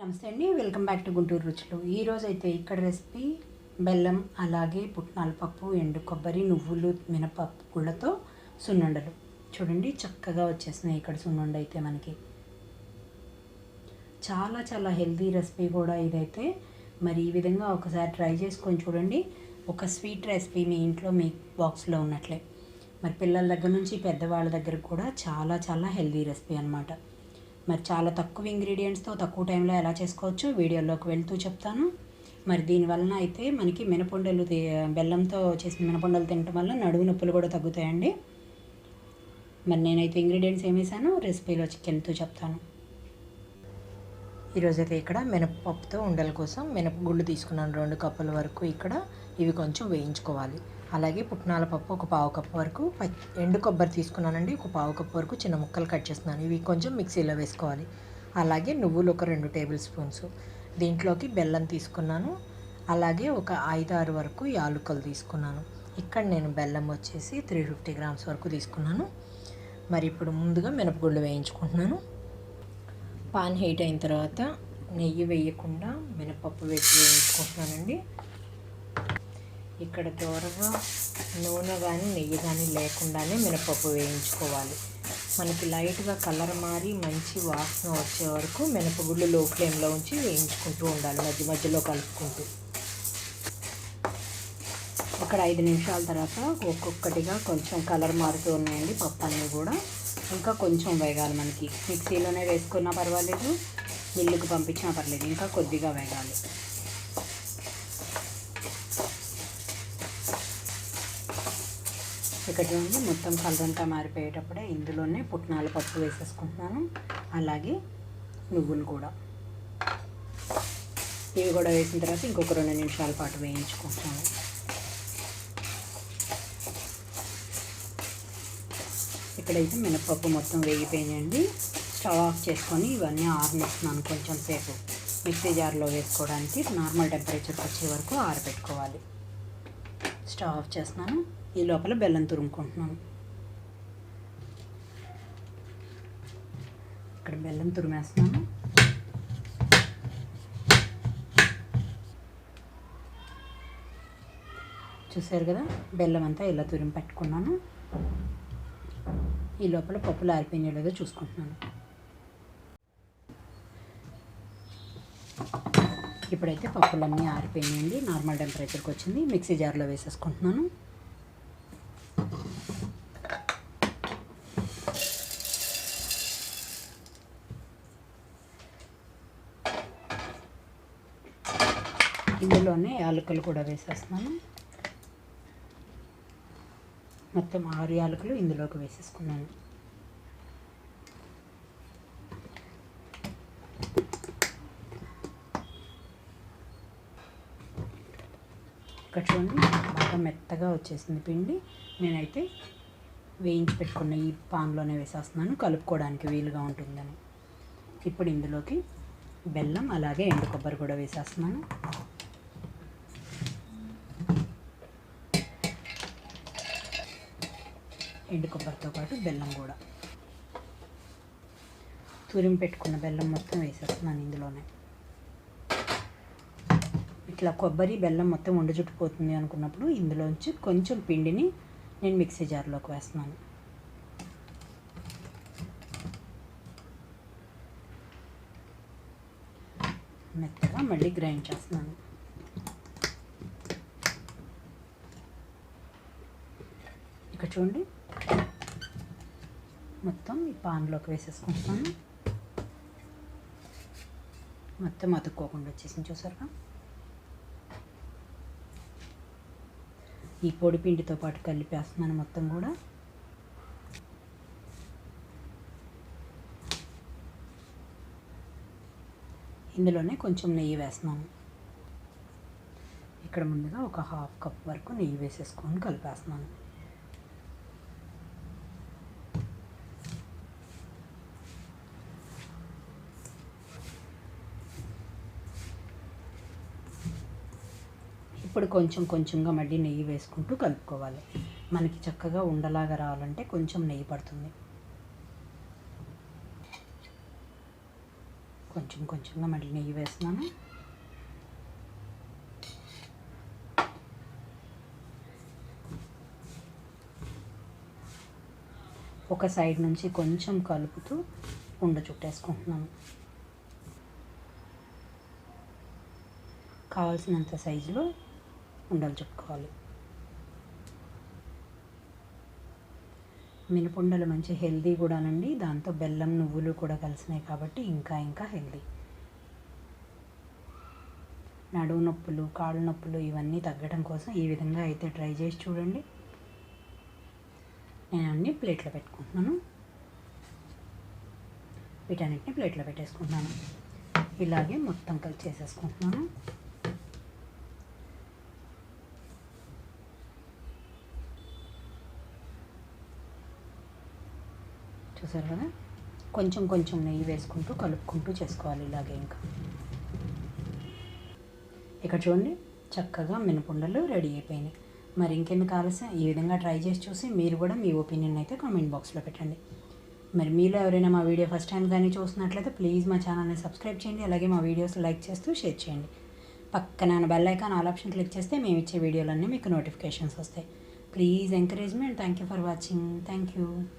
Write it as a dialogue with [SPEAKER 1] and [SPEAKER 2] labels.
[SPEAKER 1] నమస్తే అండి welcome back to Guntur రుచులు. ఈరోజు అయితే ఇక్కడ రెసిపీ బెల్లం అలాగే పుట్నాల పప్పు ఎండు కొబ్బరి నువ్వులు మినపప్పు గుళ్ళతో సున్నుండలు. చూడండి చక్కగా వచ్చేసినాయి ఇక్కడ సున్నుండ అయితే మనకి. చాలా చాలా హెల్తీ రెసిపీ కూడా ఇదైతే. మరి ఈ విధంగా ఒకసారి ట్రై చేసుకొని చూడండి. ఒక స్వీట్ రెసిపీ మీ ఇంట్లో మీ బాక్స్లో ఉన్నట్లే. మరి పిల్లల దగ్గర నుంచి పెద్దవాళ్ళ దగ్గర కూడా చాలా చాలా హెల్తీ రెసిపీ అనమాట మరి చాలా తక్కువ ఇంగ్రీడియంట్స్తో తక్కువ టైంలో ఎలా చేసుకోవచ్చు వీడియోలోకి వెళ్తూ చెప్తాను. మరి దీనివలన అయితే మనకి మినపొండలు బెల్లంతో చేసిన మినపొండలు తినటం వల్ల నడుము నొప్పులు కూడా తగ్గుతాయండి. మరి నేనైతే ఇంగ్రీడియంట్స్ ఏమేసాను రెసిపీలో వెళ్తూ చెప్తాను. ఈరోజైతే ఇక్కడ మినపప్పుతో ఉండల కోసం మినపగుళ్ళు తీసుకున్నాను. రెండు కప్పుల వరకు ఇక్కడ ఇవి కొంచెం వేయించుకోవాలి. అలాగే పుట్నాల పప్పు ఒక పావు కప్పు వరకు ఎండు కొబ్బరి తీసుకున్నానండి. ఒక పావు కప్పు వరకు చిన్న ముక్కలు కట్ చేస్తున్నాను. ఇవి కొంచెం మిక్సీలో వేసుకోవాలి. అలాగే నువ్వులు ఒక రెండు టేబుల్ స్పూన్స్. దీంట్లోకి బెల్లం తీసుకున్నాను. అలాగే ఒక ఐదు ఆరు వరకు యాలుకలు తీసుకున్నాను. ఇక్కడ నేను బెల్లం వచ్చేసి త్రీ ఫిఫ్టీ గ్రామ్స్ వరకు తీసుకున్నాను. మరి ఇప్పుడు ముందుగా మినపగుళ్ళు వేయించుకుంటున్నాను. పాన్ హీట్ అయిన తర్వాత నెయ్యి వేయకుండా మినపప్పు వేసి వేయించుకుంటున్నానండి. ఇక్కడ దూరగా నూనె కానీ నెయ్యి కానీ లేకుండానే మినపప్పు వేయించుకోవాలి. మనకి లైట్గా కలర్ మారి మంచి వాసన వచ్చే వరకు మినపగుళ్ళు లో ఫ్లేమ్లో ఉంచి వేయించుకుంటూ ఉండాలి మధ్య మధ్యలో కలుపుకుంటూ. ఇక్కడ ఐదు నిమిషాల తర్వాత ఒక్కొక్కటిగా కొంచెం కలర్ మారుతూ ఉన్నాయండి పప్పు అన్నీ కూడా. ఇంకా కొంచెం వేగాలి మనకి. మిక్సీలోనే వేసుకున్నా పర్వాలేదు మిల్లుకు పంపించినా పర్లేదు ఇంకా కొద్దిగా వేగాలి. ఇక్కడ చూడండి మొత్తం కలరంతా మారిపోయేటప్పుడే ఇందులోనే పుట్నాల పప్పు వేసేసుకుంటున్నాను. అలాగే నువ్వులు కూడా. ఇవి కూడా వేసిన తర్వాత ఇంకొక రెండు నిమిషాల పాటు వేయించుకుంటున్నాను ఇక్కడైతే మినపప్పు మొత్తం వేగిపోయినాయండి. స్టవ్ ఆఫ్ చేసుకొని ఇవన్నీ ఆరనిస్తున్నాను కొంచెం సేపు. మిక్సీ జార్లో వేసుకోవడానికి నార్మల్ టెంపరేచర్కి వచ్చే వరకు ఆరబెట్టుకోవాలి. స్టవ్ ఆఫ్ చేస్తున్నాను. ఈ లోపల బెల్లం తురుముకుంటున్నాను. ఇక్కడ బెల్లం తురిమేస్తున్నాను. చూసారు కదా? బెల్లం అంతా ఇలా తురిమి పెట్టుకున్నాను. ఈ లోపల పప్పులు ఆరిపోయినాయో లేదో చూసుకుంటున్నాను. ఇప్పుడైతే పప్పులన్నీ ఆరిపోయినాయండి. నార్మల్ టెంపరేచర్కి వచ్చింది. మిక్సీ జార్లో వేసేసుకుంటున్నాను. ఇందులోనే యాలకులు కూడా వేసేస్తున్నాను. మొత్తం ఆరు యాలకులు ఇందులోకి వేసేసుకున్నాను. ఇక్కడ చూడండి బాగా మెత్తగా వచ్చేసింది పిండి. నేనైతే వేయించి పెట్టుకున్న ఈ పాన్లోనే వేసేస్తున్నాను కలుపుకోవడానికి వీలుగా ఉంటుందని. ఇప్పుడు ఇందులోకి బెల్లం అలాగే ఎండు కొబ్బరి కూడా వేసేస్తున్నాను. ఎండు కొబ్బరితో పాటు బెల్లం కూడా. తురిమి పెట్టుకున్న బెల్లం మొత్తం వేసేస్తున్నాను ఇందులోనే. ఇట్లా కొబ్బరి బెల్లం మొత్తం ఉండ చుట్టుపోతుంది అనుకున్నప్పుడు ఇందులోంచి కొంచెం పిండిని నేను మిక్సీ జార్లోకి వేస్తున్నాను. మెత్తగా మళ్ళీ గ్రైండ్ చేస్తున్నాను. ఇక్కడ చూడండి మొత్తం ఈ పాన్లోకి వేసేసుకుంటాను. మొత్తం అతుక్కోకుండా వచ్చేసింది చూసారుగా. ఈ పొడి పిండితో పాటు కలిపేస్తున్నాను మొత్తం కూడా. ఇందులోనే కొంచెం నెయ్యి వేస్తున్నాను. ఇక్కడ ముందుగా ఒక హాఫ్ కప్ వరకు నెయ్యి వేసేసుకొని కలిపేస్తున్నాను. ఇప్పుడు కొంచెం కొంచెంగా మళ్ళీ నెయ్యి వేసుకుంటూ కలుపుకోవాలి. మనకి చక్కగా ఉండలాగా రావాలంటే కొంచెం నెయ్యి పడుతుంది. కొంచెం
[SPEAKER 2] కొంచెం కొంచెంగా మళ్ళీ నెయ్యి వేస్తున్నాను. ఒక సైడ్ నుంచి కొంచెం కలుపుతూ ఉండ చుట్టేసుకుంటున్నాను. కావాల్సినంత సైజులో ఉండలు చుట్టుకోవాలి మినపుండలు మంచి హెల్దీ కూడానండి. దాంతో బెల్లం నువ్వులు కూడా కలిసినాయి కాబట్టి ఇంకా ఇంకా హెల్దీ. నడువు నొప్పులు కాళ్ళ నొప్పులు ఇవన్నీ తగ్గడం కోసం ఈ విధంగా అయితే ట్రై చేసి చూడండి. నేను అన్ని ప్లేట్లో పెట్టుకుంటున్నాను. వీటన్నిటిని ప్లేట్లో పెట్టేసుకుంటున్నాను. ఇలాగే మొత్తం కలిసి చేసేసుకుంటున్నాను. చూసారు కదా? కొంచెం కొంచెం నెయ్యి వేసుకుంటూ కలుపుకుంటూ చేసుకోవాలి ఇలాగే ఇంకా. ఇక్కడ చూడండి చక్కగా మినపుండలు రెడీ అయిపోయినాయి. మరి ఇంకెందుకు ఆలస్యం? ఈ విధంగా ట్రై చేసి చూసి మీరు కూడా మీ ఒపీనియన్ అయితే కామెంట్ బాక్స్లో పెట్టండి. మరి మీలో ఎవరైనా మా వీడియో ఫస్ట్ టైం కానీ చూస్తున్నట్లయితే ప్లీజ్ మా ఛానల్ని సబ్స్క్రైబ్ చేయండి అలాగే మా వీడియోస్ లైక్ చేస్తూ షేర్ చేయండి. పక్కన bell icon all option click చేస్తే మేము ఇచ్చే వీడియోలన్నీ మీకు నోటిఫికేషన్స్ వస్తాయి. Please encouragement. Thank you for watching. Thank you.